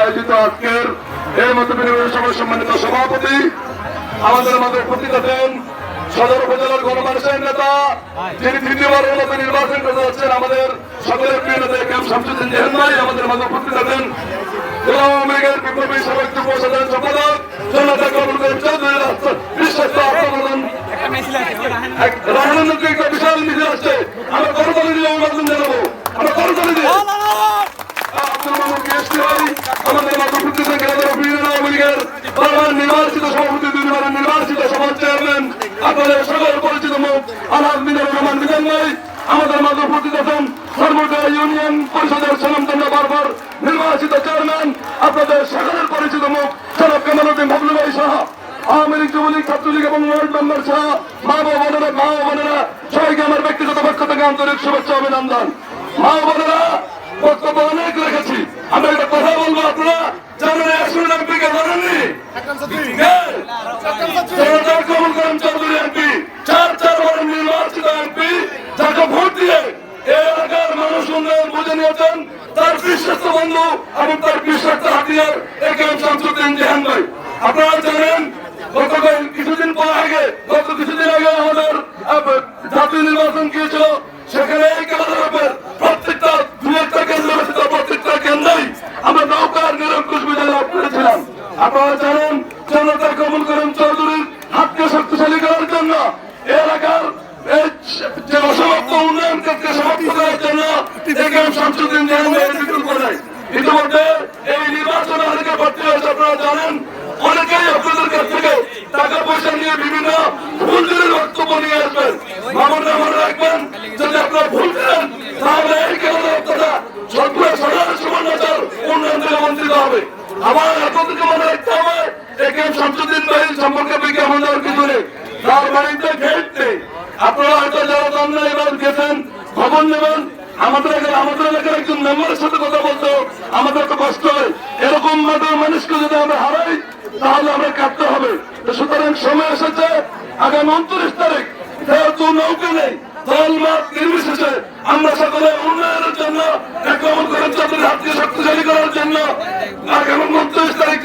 আয়োজিত আজকের এই বিনিময় সম্মানিত সভাপতি, আমাদের মাঝে উপস্থিত আছেন সদর উপজেলার গণমানুষের নেতা, যিনি তৃতীয়বারের মতো নির্বাচন করতে যাচ্ছেন, আমাদের সকলের প্রিয় নেতা ক্যাম্প শামসুদ্দিন জেহান ভাই, আমাদের মাঝে উপস্থিত আছেন। আওয়ামী লীগের বিপ্লবী সাবেক যুব সাধারণ সম্পাদক, জনতা কমল চেয়ারম্যান, আপনাদের সকল পরিচিত মুখ মিজানুর রহমান মিজান ভাই, আমাদের যুবলীগ, ছাত্রলীগ এবং ওয়ার্ড মা বোনেরা মা বোনেরা, সবাইকে আমার ব্যক্তিগত পক্ষ থেকে আন্তরিক শুভেচ্ছা অভিনন্দন। মা বোনেরা বক্তব্য অনেক রেখেছি আমরা একটা কথা বলব আপনারা? জানেন? এমপিকে জানেননি কে? জনতার কমল করম চৌধুরী এমপি। চার চার বারের নির্বাচিত এমপি। যাকে ভোট দিয়ে এলাকার মানুষ উন্নয়ন বুঝে নিয়েছেন তার বিশ্বস্ত বন্ধু এবং তার বিশ্বস্ত হাতিয়ার A K M Shamsuddin Jahan ভাই। আপনারা আপনারা জানেন জনতা কবুল করেন চৌধুরীর হাতকে শক্তিশালী করার জন্য। এলাকার এই নির্বাচন অনেকে আপনারা জানেন। অনেকেই আপনাদের কাছ থেকে টাকা পয়সা নিয়ে বিভিন্ন ভুলদের বক্তব্য নিয়ে আসবেন মামুন মনে রাখবেন যদি আপনারা ভুল করেন তাহলে এই কেন্দ্র তথা সরকার সরকারের সুবর্ণচর উন্নয়ন থেকে বঞ্চিত হবে আমার আপনাদেরকে মনে রাখতে হবে একে শামসুদ্দিন ভাই সম্পর্কে বিজ্ঞাপন দেওয়ার কিছু তার বাড়িতে নেই আপনারা হয়তো যারা এবার গেছেন, খবর নেবেন। আমাদের আমাদের এলাকার একজন মেম্বারের সাথে কথা আমাদের তো কষ্ট হয়। এরকম মানুষকে যদি আমরা হারাই, তাহলে আমরা কাটতে হবে। সুতরাং সময় এসেছে, আগামী উনত্রিশ তারিখ, যেহেতু নেই নির্বিশেষে আমরা সকলে উন্নয়নের জন্য হাতকে শক্তিশালী করার জন্য, আগামী উনত্রিশ তারিখ